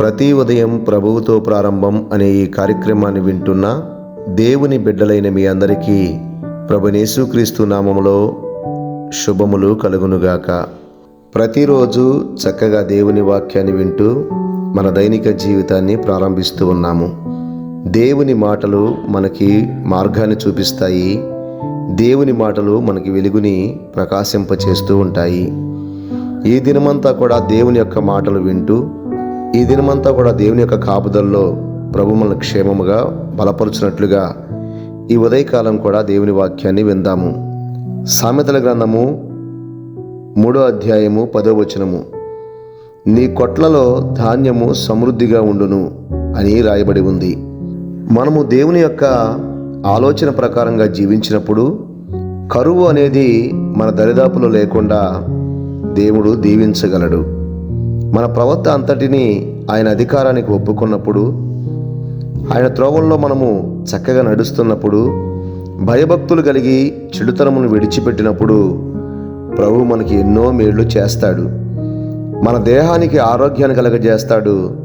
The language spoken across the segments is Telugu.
ప్రతి ఉదయం ప్రభువుతో ప్రారంభం అనే ఈ కార్యక్రమాన్ని వింటున్న దేవుని బిడ్డలైన మీ అందరికీ ప్రభునేసుక్రీస్తు నామములో శుభములు కలుగునుగాక. ప్రతిరోజు చక్కగా దేవుని వాక్యాన్ని వింటూ మన దైనిక జీవితాన్ని ప్రారంభిస్తూ ఉన్నాము. దేవుని మాటలు మనకి మార్గాన్ని చూపిస్తాయి. దేవుని మాటలు మనకి వెలుగుని ప్రకాశింపచేస్తూ ఉంటాయి. ఈ దినమంతా కూడా దేవుని యొక్క మాటలు వింటూ ఈ దినమంతా కూడా దేవుని యొక్క కాపుదల్లో ప్రభు మనల్ని క్షేమముగా బలపరుచినట్లుగా ఈ ఉదయకాలం కూడా దేవుని వాక్యాన్ని విందాము. సామెతల గ్రంథము మూడో అధ్యాయము పదో వచనము. నీ కొట్లలో ధాన్యము సమృద్ధిగా ఉండును అని రాయబడి ఉంది. మనము దేవుని యొక్క ఆలోచన ప్రకారంగా జీవించినప్పుడు కరువు అనేది మన దరిదాపులో లేకుండా దేవుడు దీవించగలడు. మన ప్రవర్త అంతటిని ఆయన అధికారానికి ఒప్పుకున్నప్పుడు ఆయన త్రోవల్లో మనము చక్కగా నడుస్తున్నప్పుడు భయభక్తులు కలిగి చెడుతనమును విడిచిపెట్టినప్పుడు ప్రభు మనకి ఎన్నో మేళ్ళు చేస్తాడు. మన దేహానికి ఆరోగ్యాన్ని కలగజేస్తాడు.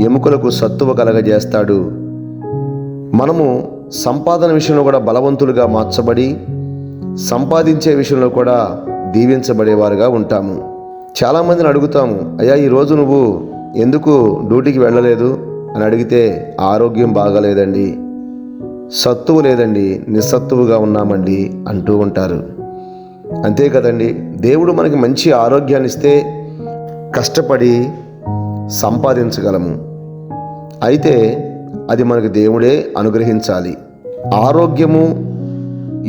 ఎముకలకు సత్తువ కలగజేస్తాడు. మనము సంపాదన విషయంలో కూడా బలవంతులుగా మార్చబడి సంపాదించే విషయంలో కూడా దీవించబడేవారుగా ఉంటాము. చాలామందిని అడుగుతాము అయ్యా ఈరోజు నువ్వు ఎందుకు డ్యూటీకి వెళ్ళలేదు? అని అడిగితే ఆరోగ్యం బాగాలేదండి సత్తువు లేదండి నిస్సత్తువుగా ఉన్నామండి అంటూ ఉంటారు. అంతే కదండి దేవుడు మనకి మంచి ఆరోగ్యాన్ని ఇస్తే కష్టపడి సంపాదించగలము. అయితే అది మనకు దేవుడే అనుగ్రహించాలి. ఆరోగ్యము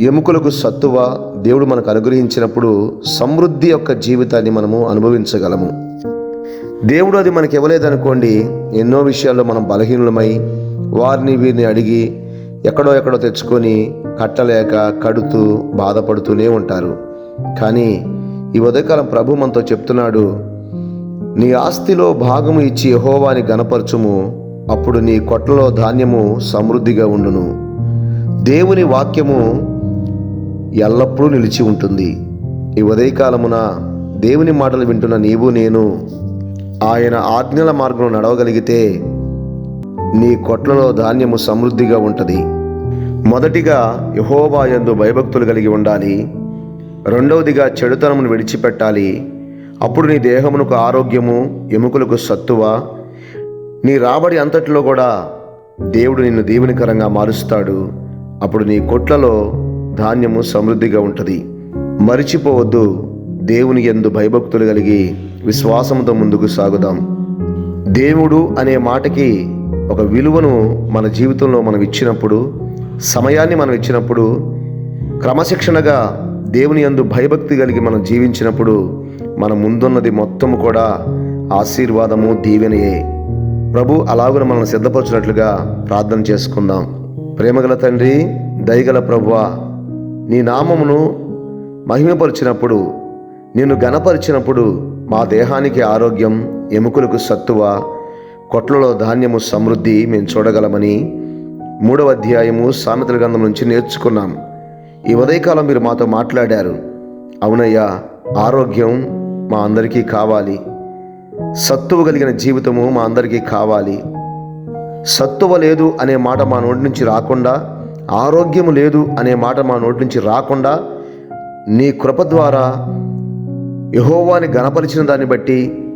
ఎముకలకు సత్తువ దేవుడు మనకు అనుగ్రహించినప్పుడు సమృద్ధి యొక్క జీవితాన్ని మనము అనుభవించగలము. దేవుడు అది మనకి ఇవ్వలేదనుకోండి ఎన్నో విషయాల్లో మనం బలహీనులమై వారిని వీరిని అడిగి ఎక్కడో ఎక్కడో తెచ్చుకొని కట్టలేక కడుతూ బాధపడుతూనే ఉంటారు. కానీ ఈ ఉదయకాలం ప్రభు మనతో చెప్తున్నాడు నీ ఆస్తిలో భాగము ఇచ్చి యహోవాని గనపరచుము అప్పుడు నీ కొట్లలో ధాన్యము సమృద్ధిగా ఉండును. దేవుని వాక్యము ఎల్లప్పుడూ నిలిచి ఉంటుంది. ఈ ఉదయకాలమున దేవుని మాటలు వింటున్న నీవు నేను ఆయన ఆజ్ఞల మార్గం నడవగలిగితే నీ కొట్లలో ధాన్యము సమృద్ధిగా ఉంటుంది. మొదటిగా యహోబాయందు భయభక్తులు కలిగి ఉండాలి. రెండవదిగా చెడుతనమును విడిచిపెట్టాలి. అప్పుడు నీ దేహమునకు ఆరోగ్యము ఎముకలకు సత్తువ నీ రాబడి అంతటిలో కూడా దేవుడు నిన్ను దీవెనకరంగా మారుస్తాడు. అప్పుడు నీ కొట్లలో ధాన్యము సమృద్ధిగా ఉంటుంది. మరిచిపోవద్దు దేవుని ఎందు భయభక్తులు కలిగి విశ్వాసంతో ముందుకు సాగుదాం. దేవుడు అనే మాటకి ఒక విలువను మన జీవితంలో మనం ఇచ్చినప్పుడు సమయాన్ని మనం ఇచ్చినప్పుడు క్రమశిక్షణగా దేవుని యందు భయభక్తి కలిగి మనం జీవించినప్పుడు మన ముందున్నది మొత్తము కూడా ఆశీర్వాదము దీవెనయే. ప్రభు అలాగున మనల్ని సిద్ధపరచినట్లుగా ప్రార్థన చేసుకుందాం. ప్రేమగల తండ్రి దయగల ప్రభువా నీ నామమును మహిమపరిచినప్పుడు నిన్ను గణపరిచినప్పుడు మా దేహానికి ఆరోగ్యం ఎముకలకు సత్తువ కొట్లలో ధాన్యము సమృద్ధి మేము చూడగలమని మూడవ అధ్యాయము సామెతల గ్రంథం నుంచి నేర్చుకున్నాం. ఈ ఉదయకాలం మీరు మాతో మాట్లాడారు. అవునయ్యా ఆరోగ్యం మా అందరికీ కావాలి. సత్తువ కలిగిన జీవితము మా అందరికీ కావాలి. సత్తువ లేదు అనే మాట మా నోటి నుంచి రాకుండా ఆరోగ్యము లేదు అనే మాట మా నోటి నుంచి రాకుండా నీ కృప ద్వారా యహోవాని గణపరిచిన దాన్ని బట్టి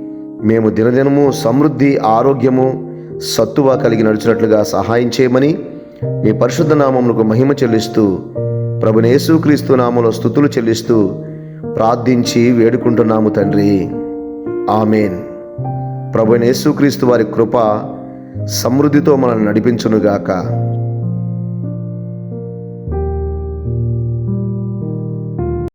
మేము దినదినము సమృద్ధి ఆరోగ్యము సత్తువ కలిగి నడిచినట్లుగా సహాయం చేయమని మీ పరిశుద్ధ నామములకు మహిమ చెల్లిస్తూ ప్రభునేసుక్రీస్తు నామంలో స్థుతులు చెల్లిస్తూ ప్రార్థించి వేడుకుంటున్నాము తండ్రి. ఆమెన్. ప్రభునేసుక్రీస్తు వారి కృప సమృద్ధితో మనల్ని నడిపించునుగాక.